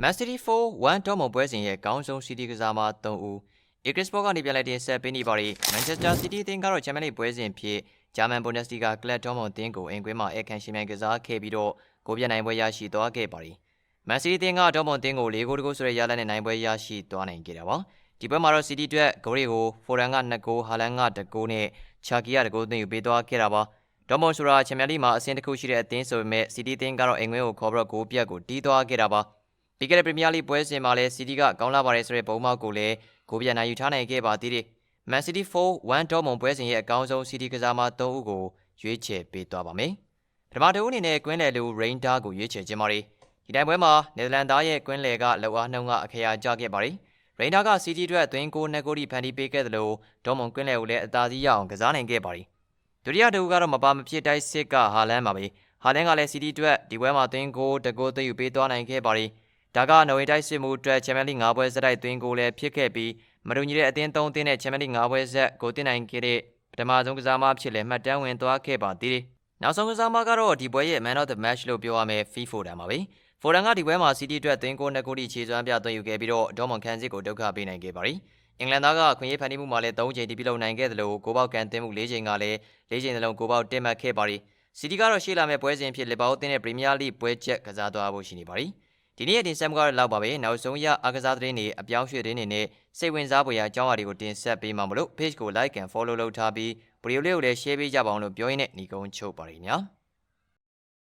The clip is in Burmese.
Man City 4-1ဒေါ်မွန်ပွဲစဉ်ရဲ့ကောင်းဆုံး City ကစားမ3ဦး Igris Sport ကနေပြန်လည်တင်ဆက်ပေးနေပါရီ Manchester City အသင်းကတော့ Champions League ပွဲစဉ်ဖြစ် German Bundesliga ကလပ်ဒေါ်မွန်အသင်းကိုအင်ကွင်းမှာအခမ်းရှင်မြိုင်ကစားခဲ့ပြီးတော့ဂိုးပြတ်နိုင်ပွဲရရှိသွားခဲ့ပါရီ Man City အသင်းကဒေါ်မွန်အသင်းကို၄ဂိုးတကူဆိုတဲ့ရလဒ်နဲ့နိုင်ပွဲရရှိသွားနိုင်ခဲ့တာပါဒီပွဲမှာတော့ City အတွက်ဂိုးတွေကို Foden က2ဂိုး Haaland က1ဂိုးနဲ့ Chucky က1ဂိုးသွင်းယူပေးသွားခဲ့တာပါဒေါ်မွန်ဆိုတာချန်ပီယံလိမှာအဆင့်တစ်ခုရှိတဲ့အသင်းဆိုပေမဲ့ City အသင်းကတော့အင်ကွင်းကိုခေါ်ပြီးတော့ဂိုးပြတ်ကိုတီးသွားခဲ့တာပါ ပြီးခဲ့တဲ့ပရီးမီးယားလိပွဲစဉ်မှာလည်း City ကကောင်းလာပါတယ်ဆိုတဲ့ပုံမှောက်ကိုလည်းဂိုးပြတ်နိုင်ယူထားနိုင်ခဲ့ပါသေးတယ်။ Man City 4-1ဒေါ်မွန်ပွဲစဉ်ရဲ့အကောင်းဆုံး City ကစားမ3ဦးကိုရွေးချယ်ပေးသွားပါမယ်။ပထမတဦးအနေနဲ့ကွင်းလယ်လူ Rainter ကိုရွေးချယ်ခြင်းပါတယ်။ဒီတိုင်ပွဲမှာနယ်သာလန်သားရဲ့ကွင်းလယ်ကလောက်အားနှုံးကအခရာကျခဲ့ပါတယ်။ Rainter က City အတွက်သွင်းကိုနှစ်ကိုထိဖန်တီးပေးခဲ့သလိုဒေါ်မွန်ကွင်းလယ်ကိုလည်းအသာစီးရအောင်ကစားနိုင်ခဲ့ပါတယ်။ဒုတိယတဦးကတော့မပါမဖြစ်တိုက်စစ်ကဟာလန်ပါပဲ။ဟာလန်ကလည်း City အတွက်ဒီပွဲမှာသွင်းကိုတကိုးသွင်းယူပေးသွားနိုင်ခဲ့ပါတယ်။ ဒါကနော်ဝေတိုက်စစ်မှုအတွက်ချန်ပီယံလိ၅ပွဲစတိုက်သွင်းကိုလည်းဖြစ်ခဲ့ပြီးမတူညီတဲ့အသင်း၃သင်းနဲ့ချန်ပီယံလိ၅ပွဲဆက်ကိုတင်နိုင်ခဲ့တဲ့ပထမဆုံးကစားမဖြစ်လဲမှတ်တမ်းဝင်သွားခဲ့ပါသေးတယ်။နောက်ဆုံးကစားမကတော့ဒီပွဲရဲ့ Man of the Match လို့ပြောရမယ် Phil Foden ပါပဲ။ Foden ကဒီပွဲမှာ City အတွက်သွင်းကိုနှစ်ကိုထိခြေစွမ်းပြသွင်းယူခဲ့ပြီးတော့ဒေါမွန်ခန်းစစ်ကိုဒုက္ခပေးနိုင်ခဲ့ပါတယ်။အင်္ဂလန်သားကခွင့်ရေးဖန်တီးမှုမှာလည်း၃ချိန်တိပြုလုပ်နိုင်ခဲ့သလိုကိုပေါက်ကန်တင်မှု၄ချိန်ကလည်း၄ချိန်လုံးကိုပေါက်တင်မှတ်ခဲ့ပါတယ်။ City ကတော့ရှေ့လာမယ့်ပွဲစဉ်ဖြစ်လီဗာပူးတင်းတဲ့ Premier League ပွဲချက်ကစားသွားဖို့ရှိနေပါတယ်။ ဒီနေ့ရဲ့တင်ဆက်မှုကတော့လောက်ပါပဲ။နောက်ဆုံးရအားကစားသတင်းတွေအပြောင်းရွှေ့သတင်းတွေနဲ့စိတ်ဝင်စားဖွယ်ရာအကြောင်းအရာတွေကိုတင်ဆက်ပေးမှာမလို့ page ကို like and follow လုပ်ထားပြီးဗီဒီယိုလေးကိုလည်း share ပေးကြပါအောင်လို့ပြောရင်းနဲ့ညီကုန်းချုပ်ပါရစေညာ။